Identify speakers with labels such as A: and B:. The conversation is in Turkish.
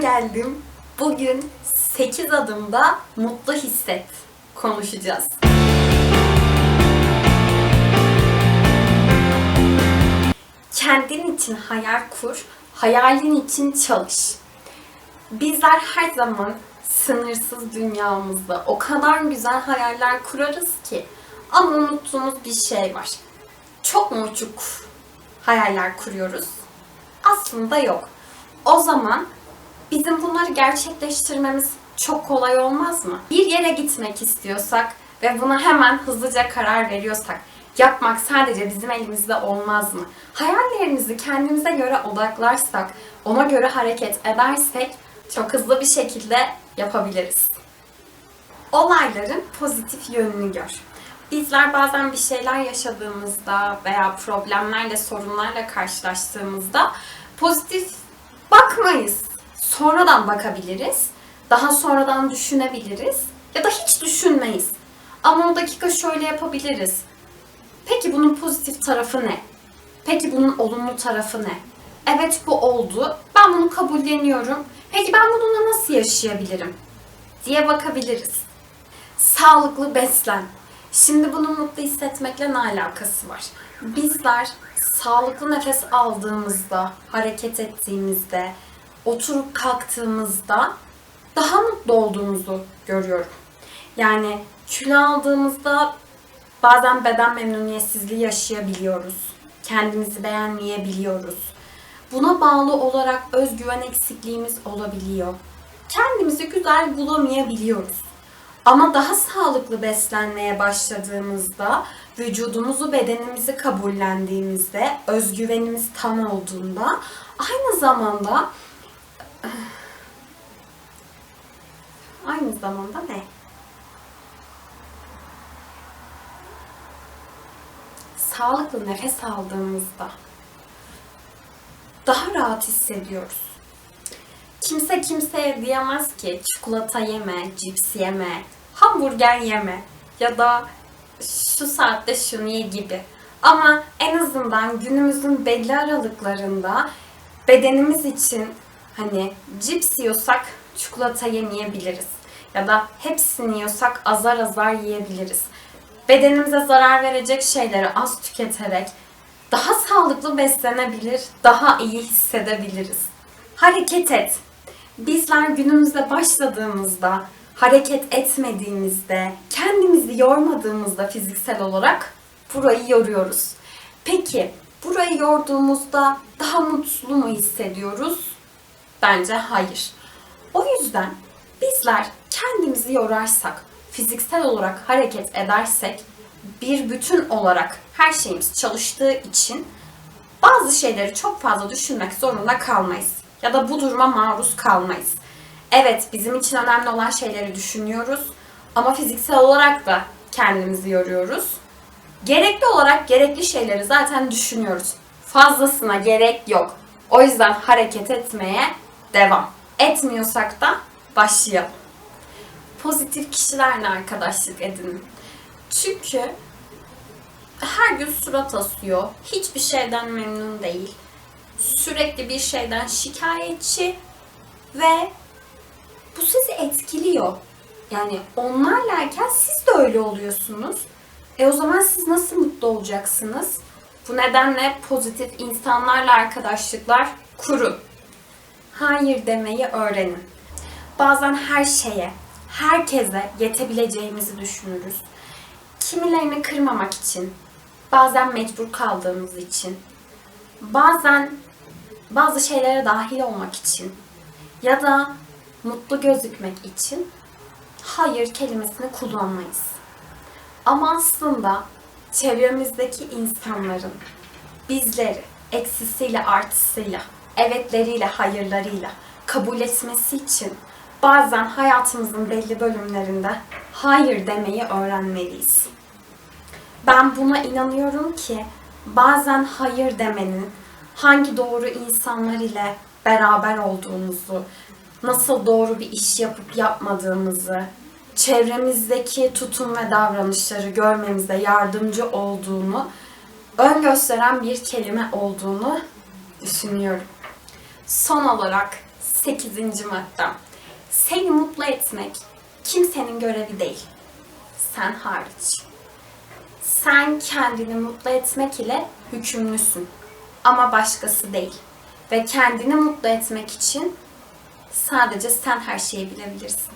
A: geldim. Bugün 8 adımda mutlu hisset konuşacağız. Kendin için hayal kur, hayalin için çalış. Bizler her zaman sınırsız dünyamızda o kadar güzel hayaller kurarız ki ama unuttuğumuz bir şey var. Çok mu uçuk hayaller kuruyoruz? Aslında yok. O zaman bizim bunları gerçekleştirmemiz çok kolay olmaz mı? Bir yere gitmek istiyorsak ve buna hemen hızlıca karar veriyorsak yapmak sadece bizim elimizde olmaz mı? Hayallerimizi kendimize göre odaklarsak, ona göre hareket edersek çok hızlı bir şekilde yapabiliriz. Olayların pozitif yönünü gör. Bizler bazen bir şeyler yaşadığımızda veya problemlerle, sorunlarla karşılaştığımızda pozitif bakmayız. Sonradan bakabiliriz. Daha sonradan düşünebiliriz. Ya da hiç düşünmeyiz. Ama o dakika şöyle yapabiliriz. Peki bunun pozitif tarafı ne? Peki bunun olumlu tarafı ne? Evet bu oldu. Ben bunu kabulleniyorum. Peki ben bununla nasıl yaşayabilirim? diye bakabiliriz. Sağlıklı beslen. Şimdi bunun mutlu hissetmekle ne alakası var? Bizler sağlıklı nefes aldığımızda, hareket ettiğimizde, oturup kalktığımızda daha mutlu olduğumuzu görüyorum. Yani kilo aldığımızda bazen beden memnuniyetsizliği yaşayabiliyoruz. Kendimizi beğenmeyebiliyoruz. Buna bağlı olarak özgüven eksikliğimiz olabiliyor. Kendimizi güzel bulamayabiliyoruz. Ama daha sağlıklı beslenmeye başladığımızda, vücudumuzu, bedenimizi kabullendiğimizde, özgüvenimiz tam olduğunda, aynı zamanda aynı zamanda ne? Sağlıklı nefes aldığımızda daha rahat hissediyoruz. Kimse kimseye diyemez ki çikolata yeme, cips yeme, hamburger yeme ya da şu saatte şunu ye gibi. Ama en azından günümüzün belli aralıklarında bedenimiz için hani cips yiyorsak çikolata yemeyebiliriz. Ya da hepsini yiyorsak azar azar yiyebiliriz. Bedenimize zarar verecek şeyleri az tüketerek daha sağlıklı beslenebilir, daha iyi hissedebiliriz. Hareket et. Bizler günümüze başladığımızda, hareket etmediğimizde, kendimizi yormadığımızda fiziksel olarak burayı yoruyoruz. Peki burayı yorduğumuzda daha mutlu mu hissediyoruz? Bence hayır. O yüzden bizler kendimizi yorarsak, fiziksel olarak hareket edersek bir bütün olarak her şeyimiz çalıştığı için bazı şeyleri çok fazla düşünmek zorunda kalmayız. Ya da bu duruma maruz kalmayız. Evet bizim için önemli olan şeyleri düşünüyoruz ama fiziksel olarak da kendimizi yoruyoruz. Gerekli olarak gerekli şeyleri zaten düşünüyoruz. Fazlasına gerek yok. O yüzden hareket etmeye devam. Etmiyorsak da başlayalım. Pozitif kişilerle arkadaşlık edinin. Çünkü her gün surat asıyor. Hiçbir şeyden memnun değil. Sürekli bir şeyden şikayetçi ve bu sizi etkiliyor. Yani onlarlayken siz de öyle oluyorsunuz. E o zaman siz nasıl mutlu olacaksınız? Bu nedenle pozitif insanlarla arkadaşlıklar kurun. Hayır demeyi öğrenin. Bazen her şeye, herkese yetebileceğimizi düşünürüz. Kimilerini kırmamak için, bazen mecbur kaldığımız için, bazen bazı şeylere dahil olmak için ya da mutlu gözükmek için hayır kelimesini kullanmayız. Ama aslında çevremizdeki insanların bizleri eksisiyle artısıyla, evetleriyle, hayırlarıyla kabul etmesi için bazen hayatımızın belli bölümlerinde hayır demeyi öğrenmeliyiz. Ben buna inanıyorum ki bazen hayır demenin hangi doğru insanlar ile beraber olduğumuzu, nasıl doğru bir iş yapıp yapmadığımızı, çevremizdeki tutum ve davranışları görmemize yardımcı olduğunu ön gösteren bir kelime olduğunu düşünüyorum. Son olarak 8. maddem. Seni mutlu etmek kimsenin görevi değil. Sen hariç. Sen kendini mutlu etmek ile hükümlüsün. Ama başkası değil. Ve kendini mutlu etmek için sadece sen her şeyi bilebilirsin.